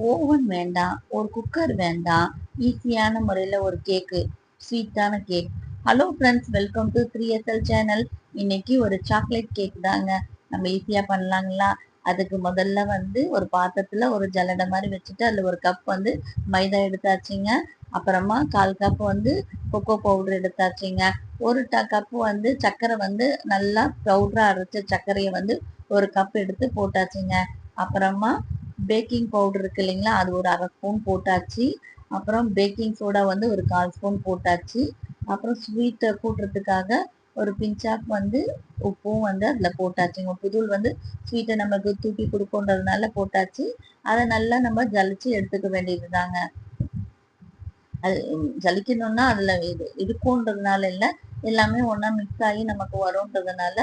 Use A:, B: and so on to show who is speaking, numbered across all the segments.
A: Oven வேண்டாம் ஒரு cooker வேண்டாம் ஈஸியான முறையில் ஒரு கேக்கு ஸ்வீட்டான cake. Hello friends welcome to three SL channel இன்னைக்கு ஒரு சாக்லேட் கேக் தாங்க. நம்ம ஈஸியாக பண்ணலாங்களா? அதுக்கு முதல்ல வந்து ஒரு பாத்திரத்தில் ஒரு ஜல்லடை மாதிரி வச்சுட்டு அதில் ஒரு கப் வந்து மைதா எடுத்தாச்சுங்க. அப்புறமா கால் கப் வந்து கொக்கோ பவுடர் எடுத்தாச்சுங்க. ஒரு ட கப்பு வந்து சர்க்கரை வந்து நல்லா பவுடராக அரைச்ச சர்க்கரையை வந்து ஒரு கப் எடுத்து போட்டாச்சுங்க. அப்புறமா பேக்கிங் பவுடர் இருக்கு இல்லைங்களா? அது ஒரு அரை ஸ்பூன் போட்டாச்சு. அப்புறம் பேக்கிங் சோடா வந்து ஒரு கால் ஸ்பூன் போட்டாச்சு. அப்புறம் ஸ்வீட்டை கூட்டுறதுக்காக ஒரு பிஞ்சாப் வந்து உப்பும் வந்து அதில் போட்டாச்சுங்க புதுள் வந்து ஸ்வீட்டை நமக்கு தூக்கி கொடுக்கன்றதுனால போட்டாச்சு. அதை நல்லா நம்ம ஜலிச்சு எடுத்துக்க வேண்டியது தாங்க அது ஜலிக்கணும்னா அதில் இது இருக்குன்றதுனால இல்லை எல்லாமே ஒன்றா மிக்ஸ் ஆகி நமக்கு வரும்ன்றதுனால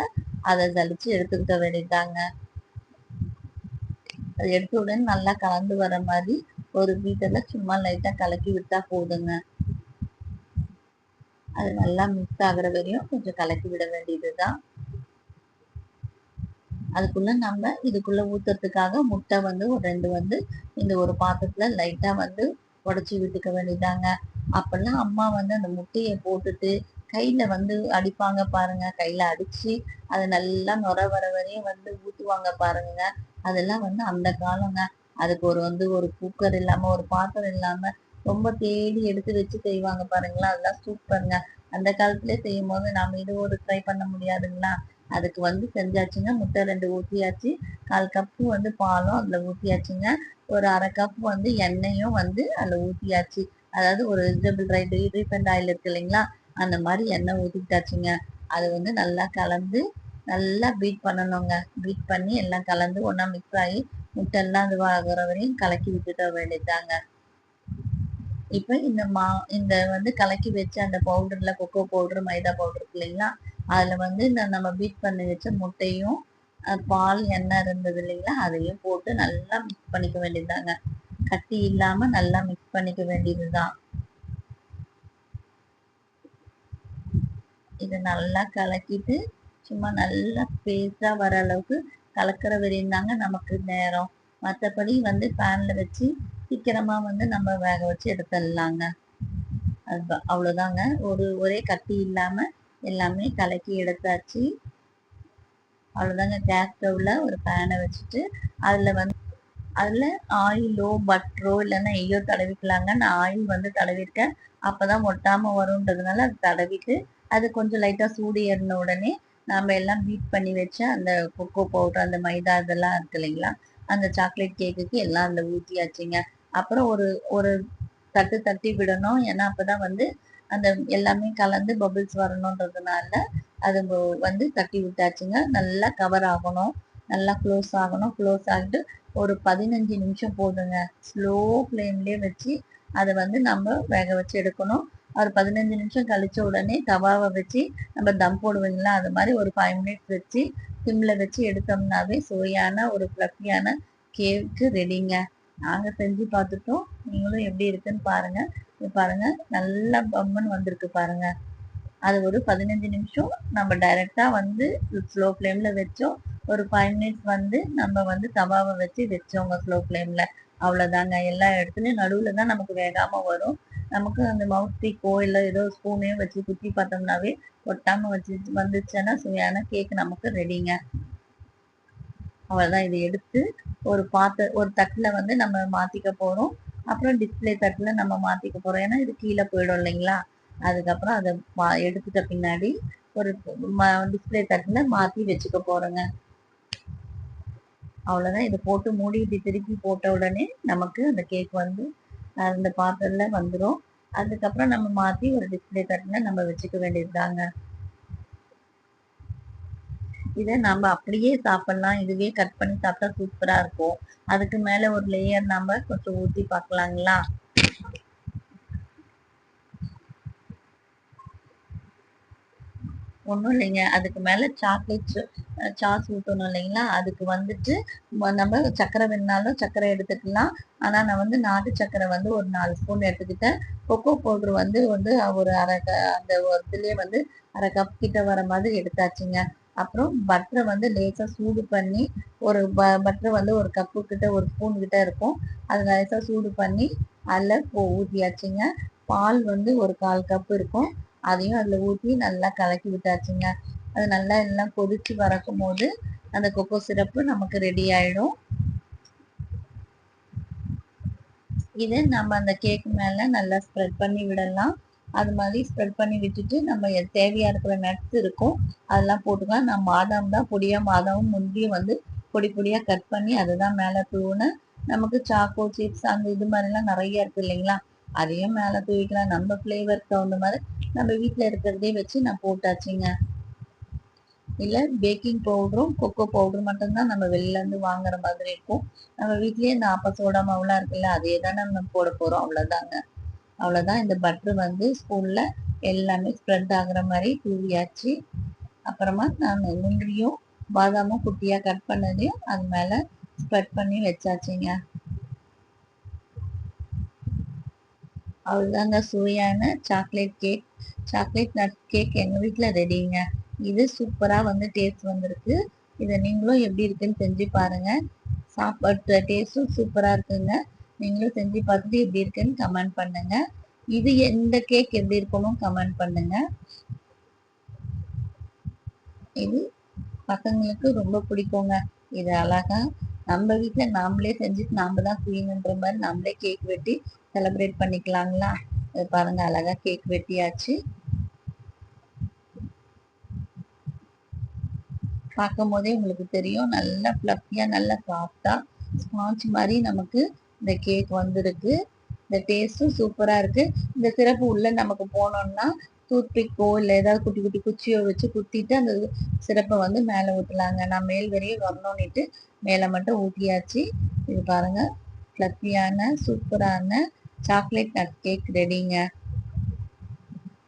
A: அதை ஜலிச்சு எடுத்துக்கிட்ட வேண்டியதாங்க அது எடுத்த உடனே நல்லா கலந்து வர மாதிரி ஒரு வீட்டில் சும்மா லைட்டாக கலக்கி விட்டா போதுங்க. அது நல்லா மிக்ஸ் ஆகுற வரையும் கொஞ்சம் கலக்கி விட வேண்டியதுதான். அதுக்குள்ள நம்ம இதுக்குள்ள ஊத்துறதுக்காக முட்டை வந்து ஒரு ரெண்டு வந்து இந்த ஒரு பாத்திரத்துல லைட்டா வந்து உடச்சி விட்டுக்க வேண்டியதாங்க. அப்பெல்லாம் அம்மா வந்து அந்த முட்டையை போட்டுட்டு கையில வந்து அடிப்பாங்க பாருங்க. கையில அடிச்சு அதை நல்லா நுர வர வரையும் வந்து ஊத்துவாங்க பாருங்க. அதெல்லாம் வந்து அந்த காலங்க. அதுக்கு ஒரு வந்து ஒரு குக்கர் இல்லாம ஒரு பாத்திரம் இல்லாம ரொம்ப தேடி எடுத்து வச்சு செய்வாங்க பாருங்களா அதெல்லாம் சூப்பருங்க. அந்த காலத்திலே செய்யும் போது நாம இது ஒரு ட்ரை பண்ண முடியாதுங்களா? அதுக்கு வந்து செஞ்சாச்சுங்க. முட்டை ரெண்டு ஊற்றியாச்சு கால் கப்பு வந்து பாலும் அதில் ஊற்றியாச்சுங்க ஒரு அரை கப் வந்து எண்ணெயும் வந்து அதில் ஊற்றியாச்சு அதாவது ஒரு வெஜிடபிள் ரைட் ரீஃபண்ட் ஆயில் இருக்கு இல்லைங்களா? அந்த மாதிரி எண்ணெய் ஊற்றிட்டாச்சுங்க அது வந்து நல்லா கலந்து நல்லா பீட் பண்ணணுங்க. பீட் பண்ணி எல்லாம் கலந்து ஒன்றா மிக்ஸ் ஆகி முட்டெல்லாம் அது ஆகிற வரையும் கலக்கி விட்டுட்ட வேண்டியதாங்க இப்போ இந்த மா இந்த வந்து கலக்கி வச்ச அந்த பவுடர்ல கொக்கோ பவுடர் மைதா பவுடர் இருக்கு இல்லைங்களா? அதில் வந்து இந்த நம்ம பீட் பண்ணி வச்ச முட்டையும் பால் எண்ணெய் இருந்தது இல்லைங்களா? அதையும் போட்டு நல்லா மிக்ஸ் பண்ணிக்க வேண்டியதுதாங்க. கட்டி இல்லாமல் நல்லா மிக்ஸ் பண்ணிக்க வேண்டியதுதான். இதை நல்லா கலக்கிட்டு சும்மா நல்லா பேசா வர அளவுக்கு கலக்கிற வரையும் தாங்க நமக்கு நேரம். மற்றபடி வந்து பேனில் வச்சு சீக்கிரமாக வந்து நம்ம வேக வச்சு எடுத்துடலாங்க. அது அவ்வளோதாங்க. ஒரு ஒரே கட்டி இல்லாமல் எல்லாமே கலக்கி எடுத்தாச்சு. அவ்வளோதாங்க. கேஸ் ஸ்டவ்வில் ஒரு பேனை வச்சுட்டு அதில் வந்து அதில் ஆயிலோ பட்டரோ இல்லைன்னா நெய்யோ தடவிக்கலாங்க. நான் ஆயில் வந்து தடவிருக்கேன். அப்பதான் ஒட்டாமல் வரும்ன்றதுனால அது தடவிட்டு அது கொஞ்சம் லைட்டாக சூடு ஏறின உடனே நாம் எல்லாம் பீட் பண்ணி வச்ச அந்த கொக்கோ பவுடர் அந்த மைதா இதெல்லாம் இருக்கு இல்லைங்களா? அந்த சாக்லேட் கேக்குக்கு எல்லாம் அந்த ஊற்றியாச்சுங்க அப்புறம் ஒரு ஒரு தட்டு தட்டி விடணும். ஏன்னா அப்போதான் வந்து அந்த எல்லாமே கலந்து பபிள்ஸ் வரணுன்றதுனால அது வந்து தட்டி விட்டாச்சுங்க. நல்லா கவர் ஆகணும். நல்லா க்ளோஸ் ஆகணும். க்ளோஸ் ஆகிட்டு ஒரு பதினஞ்சு நிமிஷம் போதுங்க. ஸ்லோ ஃப்ளேம்லேயே வச்சு அதை வந்து நம்ம வேக வச்சு எடுக்கணும். ஒரு பதினஞ்சு நிமிஷம் கழிச்ச உடனே தவாவை வச்சு நம்ம தம் போடுவீங்களா? அது மாதிரி ஒரு ஃபைவ் மினிட்ஸ் வச்சு சிம்மில் வச்சு எடுத்தோம்னாவே சுவையான ஒரு ஃப்ளஃபியான கேக்கு ரெடிங்க நாங்கள் செஞ்சு பார்த்துட்டோம். நீங்களும் எப்படி இருக்குன்னு பாருங்க. பாருங்க. நல்லா பம்முன்னு வந்திருக்கு பாருங்க. அது ஒரு பதினஞ்சு நிமிஷம் நம்ம டைரெக்டாக வந்து ஸ்லோ ஃப்ளேமில் வச்சோம். ஒரு ஃபைவ் மினிட்ஸ் வந்து நம்ம வந்து தவாவை வச்சு வச்சோங்க ஸ்லோ ஃப்ளேமில் அவ்வளோதாங்க எல்லா இடத்துலையும் நடுவில் தான் நமக்கு வேகாமல் வரும். நமக்கு அந்த மவுத் ஸ்டிக்கோ இல்லை ஏதோ ஸ்பூனே வச்சு குத்தி பார்த்தோம்னாவே ஒட்டாம வச்சு வந்துச்சுன்னா சுவையான கேக் நமக்கு ரெடிங்க அவ்வளோதான் இதை எடுத்து ஒரு பாத்த ஒரு தட்டில் வந்து நம்ம மாற்றிக்க போகிறோம் அப்புறம் டிஸ்பிளே தட்டில் நம்ம மாற்றிக்க போகிறோம் ஏன்னா இது கீழே போயிடும் இல்லைங்களா? அதுக்கப்புறம் அதை மா எடுத்துட்ட பின்னாடி ஒரு டிஸ்பிளே தட்டில் மாற்றி வச்சுக்க போகிறோங்க அவ்வளோதான் இதை போட்டு மூடி இப்படி திருப்பி போட்ட உடனே நமக்கு அந்த கேக் வந்து அந்த பாத்திரத்தில் வந்துடும் அதுக்கப்புறம் நம்ம மாற்றி ஒரு டிஸ்பிளே கட்டினா நம்ம வச்சுக்க வேண்டியது தாங்க இதை நம்ம அப்படியே சாப்பிடலாம். இதுவே கட் பண்ணி சாப்பிட்டா சூப்பரா இருக்கும். அதுக்கு மேல ஒரு லேயர் நம்ம கொஞ்சம் ஊத்தி பார்க்கலாங்களா? ஒன்றும் இல்லைங்க. அதுக்கு மேலே சாக்லேட் சாஸ் ஊற்றணும் இல்லைங்களா? அதுக்கு வந்துட்டு நம்ம சக்கரை வேணுனாலும் சக்கரை எடுத்துக்கலாம். ஆனால் நான் வந்து நாட்டு சக்கரை வந்து ஒரு நாலு ஸ்பூன் எடுத்துக்கிட்டேன். கொக்கோ பவுடர் வந்து வந்து ஒரு அரை அந்த ஒரு இதுலேயே வந்து அரை கப் கிட்ட வர மாதிரி எடுத்தாச்சுங்க. அப்புறம் பட்டரை வந்து லேசாக சூடு பண்ணி ஒரு ப பட்டரை வந்து ஒரு கப்பு கிட்ட ஒரு ஸ்பூன் கிட்ட இருக்கும். அது லேசாக சூடு பண்ணி அதில் ஊற்றியாச்சுங்க பால் வந்து ஒரு கால் கப் இருக்கும். அதையும் அதில் ஊற்றி நல்லா கலக்கி விட்டாச்சுங்க. அது நல்லா எல்லாம் கொதித்து வரக்கும் போது அந்த கொக்கோ சிரப்பு நமக்கு ரெடி ஆயிடும். இதை நம்ம அந்த கேக் மேலே நல்லா ஸ்ப்ரெட் பண்ணி விடலாம். அது மாதிரி ஸ்ப்ரெட் பண்ணி விட்டுட்டு நம்ம தேவையா இருக்கிற நட்ஸ் இருக்கும். அதெல்லாம் போட்டுக்கலாம். நான் மாதம் தான் பொடியாக மாதமும் முந்தியும் வந்து பொடி பொடியாக கட் பண்ணி அதை தான் மேலே தூவினேன் நமக்கு சாக்கோ சிப்ஸ் அந்த இது மாதிரிலாம் நிறைய இருக்கு இல்லைங்களா? அதையும் மேலே தூவிக்கலாம். நம்ம ஃப்ளேவருக்கு தகுந்த மாதிரி நம்ம வீட்டில் இருக்கிறதே வச்சு நான் போட்டாச்சுங்க. இல்லை பேக்கிங் பவுடரும் கொக்கோ பவுடரும் மட்டும்தான் நம்ம வெளிலேருந்து வாங்குற மாதிரி இருக்கும். நம்ம வீட்லேயே இந்த ஆப்ப சோடா மாவுலாம் இருக்குல்ல அதே தான் நம்ம போட போகிறோம் அவ்வளோதாங்க அவ்வளோதான் இந்த பட்ரு வந்து ஸ்பூனில் எல்லாமே ஸ்ப்ரெட் ஆகுற மாதிரி தூவியாச்சு. அப்புறமா நான் முந்திரியும் பாதாமும் குட்டியாக கட் பண்ணதையும் அது மேலே ஸ்ப்ரெட் பண்ணி வச்சாச்சுங்க. அவ்வளோதாங்க சுவையான chocolate cake chocolate nut cake எங்கள் வீட்டில் ரெடிங்க இது சூப்பராக வந்து டேஸ்ட் வந்திருக்கு. இதை நீங்களும் எப்படி இருக்குன்னு செஞ்சு பாருங்கள் சாப்பாடு டேஸ்ட்டும் சூப்பராக இருக்குங்க. நீங்களும் செஞ்சு பார்த்துட்டு எப்படி இருக்குன்னு கமெண்ட் பண்ணுங்க. இது எந்த கேக் எப்படி இருக்கணும் கமெண்ட் பண்ணுங்க. இது பசங்களுக்கு ரொம்ப பிடிக்குங்க. இது அழகா நம்ம வீட்டில் நாமளே செஞ்சுட்டு நாம தான் குயின்ன்ற மாதிரி நம்மளே கேக் வெட்டி செலிப்ரேட் பண்ணிக்கலாங்களா? பாருங்க அழகா கேக் வெட்டியாச்சு. பார்க்கும் போதே உங்களுக்கு தெரியும் நல்லா ஃப்ளஃபியாக நல்லா சாஃப்டாக ஸ்பாஞ்ச் மாதிரி நமக்கு இந்த கேக் வந்திருக்கு. இந்த டேஸ்ட்டும் சூப்பராக இருக்குது இந்த சிறப்பு உள்ளே நமக்கு போனோம்னா டூத்பிக்கோ இல்லை ஏதாவது குட்டி குட்டி குச்சியோ வச்சு குத்திட்டு அந்த சிறப்பை வந்து மேலே ஊற்றலாங்க நான் மேல் வரையும் வரணும்னுட்டு மேலே மட்டும் ஊற்றியாச்சு இது பாருங்க ஃப்ளஃபியான சூப்பரான சாக்லேட் நட் கேக் ரெடிங்க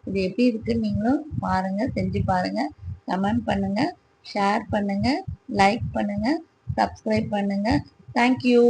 A: இது எப்படி இருக்குன்னு நீங்களும் பாருங்க செஞ்சு பாருங்க. கமெண்ட் பண்ணுங்க ஷேர் பண்ணுங்க லைக் பண்ணுங்க சப்ஸ்கிரைப் பண்ணுங்க. தேங்க்யூ